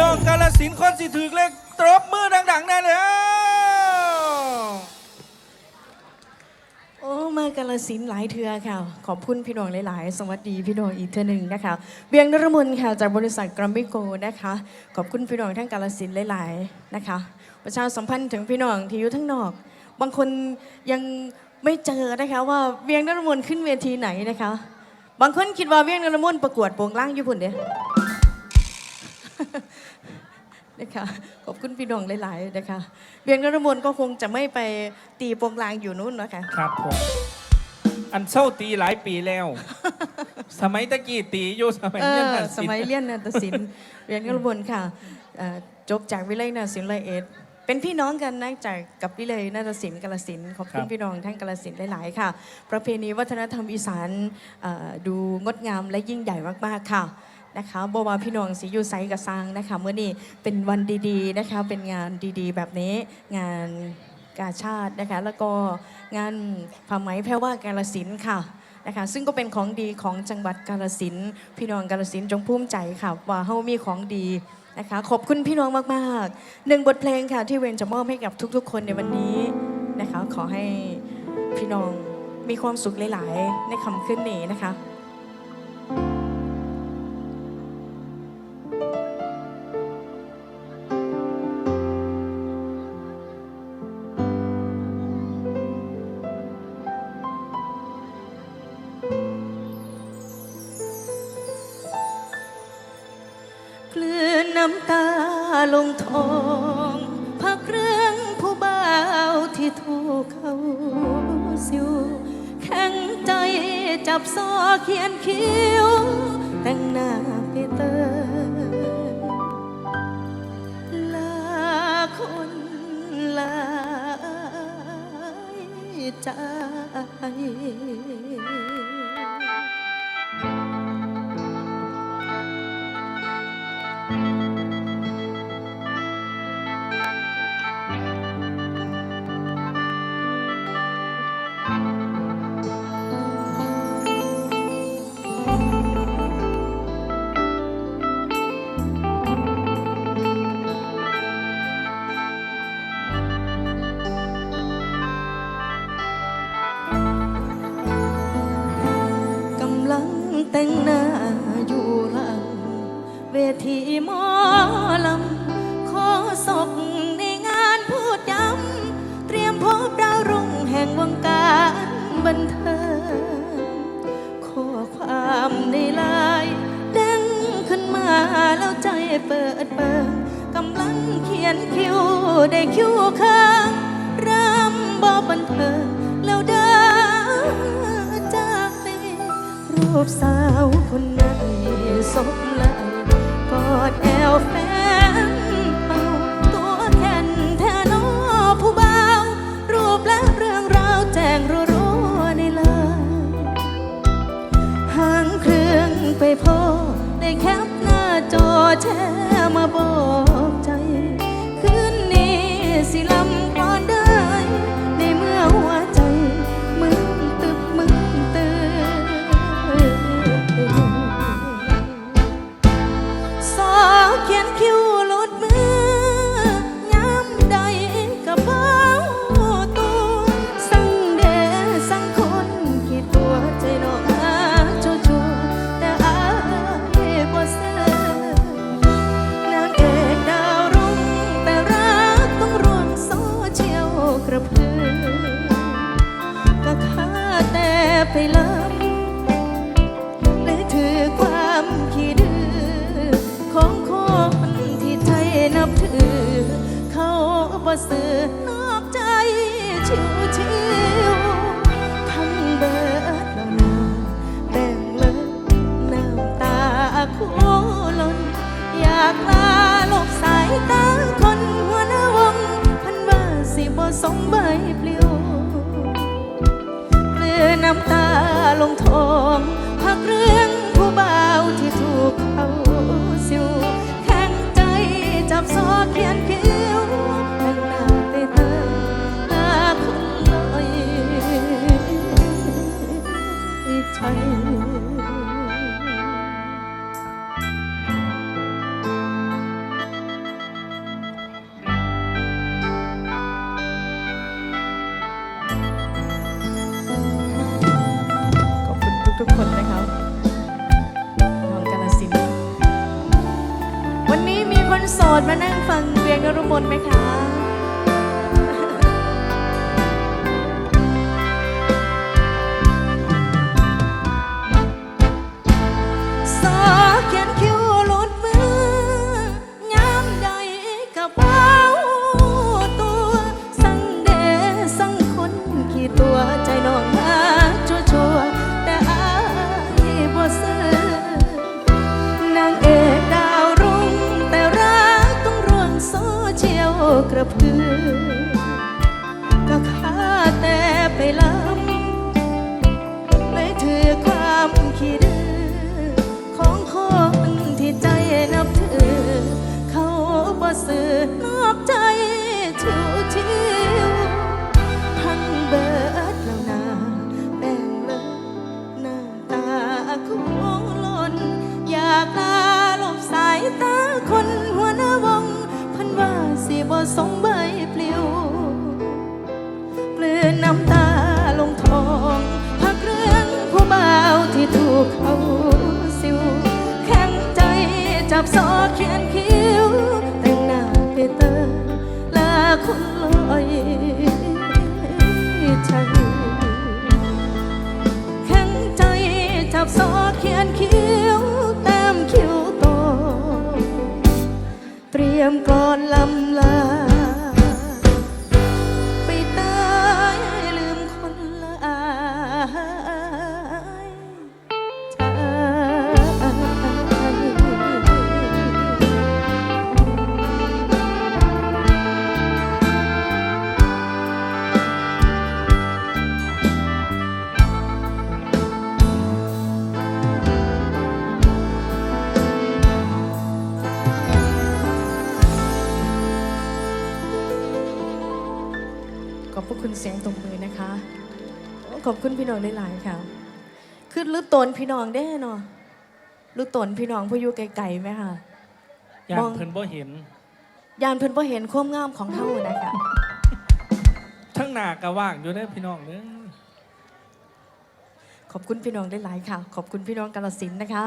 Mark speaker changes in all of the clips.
Speaker 1: น้องกาลสินคนสิถือเลขตรบมือดังๆแน่เลย
Speaker 2: โอ้มากาลสินหลายเทือค่ะ ขอบคุณพี่น้องหลาย ๆ สวัสดีพี่น้องอีกเทือหนึ่งนะคะ เบียงนรมนค่ะจากบริษัทกรัมบิโกนะคะ ขอบคุณพี่น้องทั้งกาลสินหลาย ๆ นะคะ ประชาสัมพันธ์ถึงพี่น้องที่อยู่ทั้งนอก บางคนยังไม่เจอนะคะว่าเบียงนรมนขึ้นเวทีไหนนะคะ บางคนคิดว่าเบียงนรมนประกวดโปงล่างญี่ปุ่นเด้ นะคะขอบคุณพี่น้องหลายๆนะคะเบียงนรมนก็คงจะไม่ไปตีโปงลางอยู่นู้นนะคะ
Speaker 1: ครับผม อันเศร้าตีหลายปีแล้ว สมัยตะกี้ตีอยู่สมัย
Speaker 2: เอ
Speaker 1: เรียน
Speaker 2: อ
Speaker 1: ตัด
Speaker 2: ส
Speaker 1: สิน
Speaker 2: มัยเรียนนาฏศิลป์เรียนกระบวนค่ะเอ่อจบจากวิเลยนาฏศิลป์ร้อยเอ็ดเป็นพี่น้องกันนะจากกับวิเลยนาฏศิลป์กาลสินธุ์ขอบคุณพี่น้องทั้งกาลสินธุ์หลายๆค่ะ ประเพณีวัฒนธรรมอีสานเอ่อดูงดงามและยิ่งใหญ่มากๆค่ะ นะคะบว่าพี่น้องสียูไซกับซางนะคะเมื่อนี้เป็นวันดีๆนะคะเป็นงานดีๆ แบบนี้งานกาชาตินะคะแล้วก็งานผ้าไหมแพรว่ากาลสินธุ์ค่ะนะคะซึ่งก็เป็นของดีของจังหวัดกาฬสินธุ์พี่น้องกาฬสินธุ์จงภูมิใจค่ะ ว่าเฮามีของดีนะคะขอบคุณพี่น้องมากๆหนึ่งบทเพลงค่ะที่เวนจะมอบให้กับทุกๆ คนในวันนี้นะคะขอให้พี่น้องมีความสุขหลาย ๆ ในคำขึ้นนี้นะคะ ทองพักเครื่องผู้บ่าวที่ถูกเขาสิว แข็งใจจับซอเขียนคิ้ว แต่งหน้าไปเตยลาคนลาใจ แต่งหน้าอยู่หลัง เวทีหมอลำขอศพในงานพูดย้ำเตรียมพบดาวรุ่งแห่งวงการบันเทิงข้อความในไลน์เด้งขึ้นมาแล้วใจเปิดเปิงกำลังเขียนคิวได้คิวข้างรำบอบันเทิงแล้วเดิน รูปสาวคนนั้นสมไหลกอดแอวแฟนเป่าตัวแทนแทนอผู้บ่าวรูปและเรื่องราวแจ้งรัวๆในไลน์หางเครื่องไปพอได้แคปหน้าจอแชร์มาบอก ไปลำและถือความขี้ดื้อของคนที่ใจนับถือ เขาบ่สื่อนอกใจชิวชิวๆทั้งเบิดแล้วนาแบ่งเลิกน้ำตาคู่ล้น อยากลาลบสายตาคนหัวหน้าวงพันว่าสิบ่สมใบปลิวเกลือน้ำตา ลงทองพักเรือ ระพือก็ข้าแต่ไปลำเลยถือความขี้ดื้อของคนที่ใจนับถือ เขาบ่สื่อนอกใจชิวชิวพังเบิดแล้วนาแบ่งเลยน้ำตาคงล้น อยากลาลบสายตาคน สิบ่สงใบปลิวเปลือนน้ำตาลงทองพักเรื่องผู้บ่าวที่ถูกเขาสิว แข็งใจจับซอเขียนคิ ขอบคุณพี่น้องได้หลายๆค่ะคือลึกตนพี่น้องได้เนาะลึกตนพี่น้องพออยู่ไกลๆไหมคะ
Speaker 1: ยาม
Speaker 2: อง
Speaker 1: เพิ่นบ่เห็น
Speaker 2: ยานเพิ่นพอเห็นความงามของเท่านะคะ
Speaker 1: ทั้งหน้ากะว่างอยู่เด้อพี่น้องเด้อ
Speaker 2: ขอบคุณพี่น้องได้หลายๆค่ะ ขอบคุณพี่น้องกาลสินธุ์นะคะ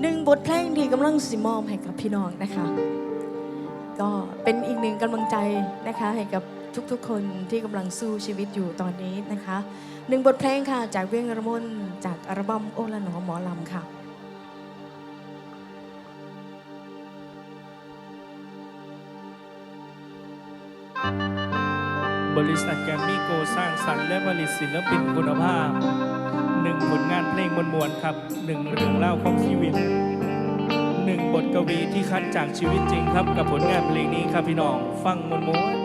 Speaker 2: หนึ่งบทเพลงดีกำลังสิมอมให้กับพี่น้องนะคะ ก็เป็นอีกหนึ่งกำลังใจนะคะให้กับ ทุกๆ คนที่กำลังสู้ชีวิตอยู่ตอนนี้นะคะหนึ่งบทเพลงค่ะ จากเวียงระมนจากอัลบั้มโอละหนอหมอลำค่ะ
Speaker 1: บริษัทแกมมี่โกสร้างสรรค์และผลิตศิลปินคุณภาพหนึ่งผลงานเพลงมวลๆครับหนึ่งเรื่องเล่าของชีวิตหนึ่งบทกวีที่คัดจากชีวิตจริงครับกับผลงานเพลงนี้ครับพี่น้อง ฟังมวล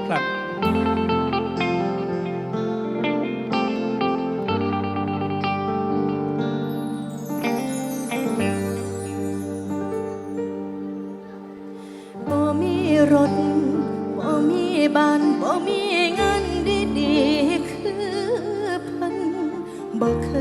Speaker 1: บ่
Speaker 2: เค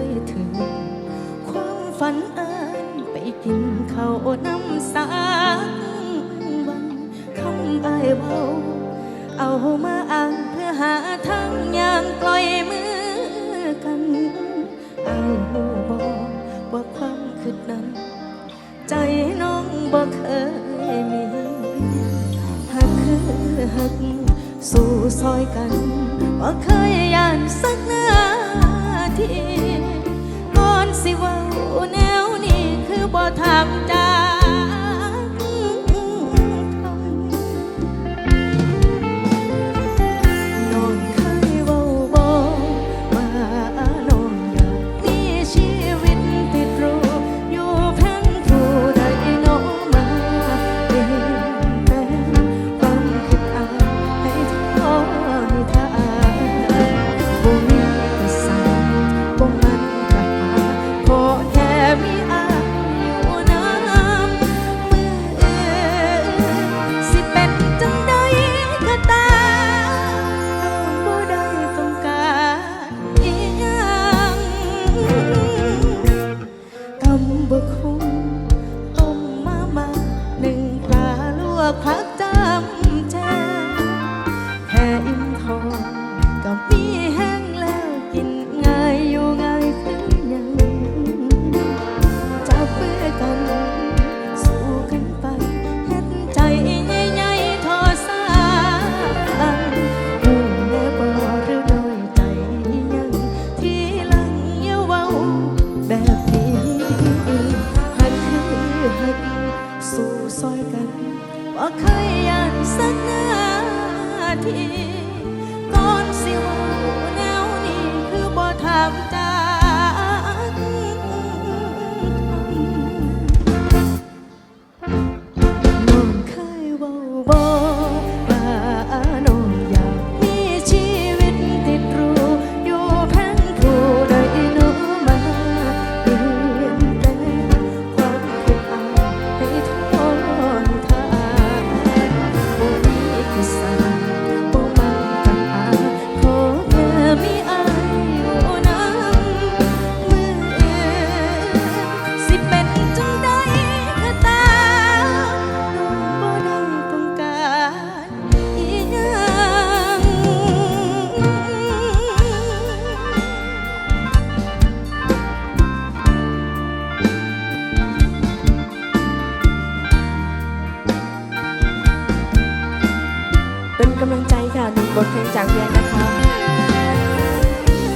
Speaker 2: บทเพลงจากเพียนนะคะ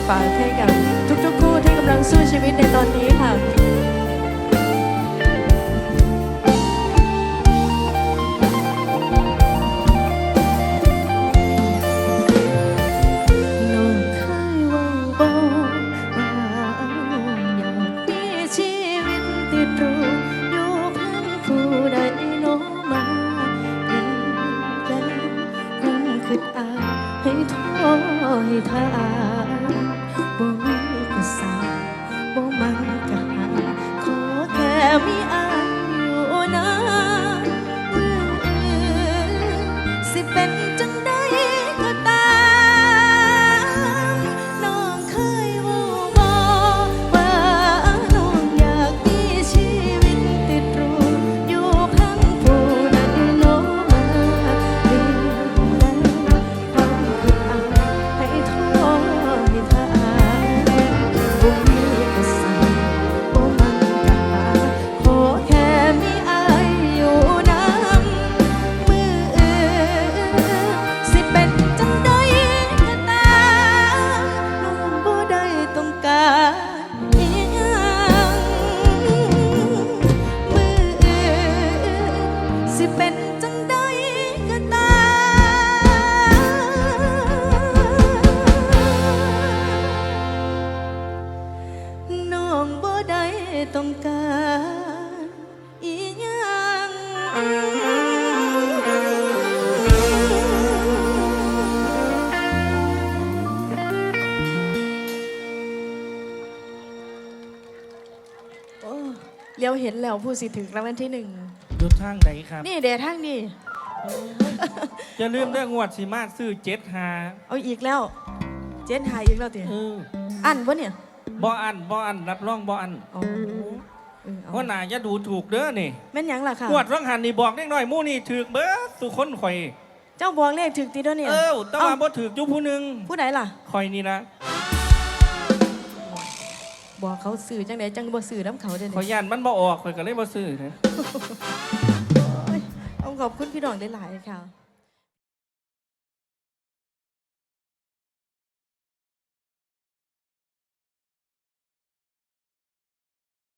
Speaker 2: ฝากให้กับทุกๆคู่ที่กำลังสู้ชีวิตในตอนนี้ค่ะ เลี้ยวเห็นแล้วผู้สิถึงรางวัลที่หนึ่ง
Speaker 1: อยู่ทางไหนครับ
Speaker 2: นี่เดททั้งนี่
Speaker 1: จะลืมเรื่องงวดสีมาซื้อเจ็ดหา
Speaker 2: เอาอีกแล้ว เจนหายอีกแล้วเตี๋ย
Speaker 1: เออ
Speaker 2: อันวะเนี่ย
Speaker 1: บ่อันบ่อันรับรองบ่อัน
Speaker 2: อ๋อเออเอา
Speaker 1: เพราะหนาจะดูถูกเด้อนี่
Speaker 2: แม่นหยังล่ะค่ะ
Speaker 1: งวดรังหันนี่บอกเล็กน้อยหมู่นี่ถือเบิดสุคนข่อย
Speaker 2: เจ้าบอกเลขถึกตีเด้อเนี่ย
Speaker 1: เออแต่ว่าบ่ถืออยู่ผู้หนึง
Speaker 2: ผู้ใดล่ะ
Speaker 1: ข่อยนี่นะ
Speaker 2: บอกเขาสื่อจังไดจังบ่สื่อน้ำเขาเด้อ
Speaker 1: ข่อย
Speaker 2: เนี่ย
Speaker 1: ย่านมันบ่ออกข่อยก็เลยบ่ซื้อนะ
Speaker 2: เอาขอบคุณพี่น้องได้หลายๆค่ะ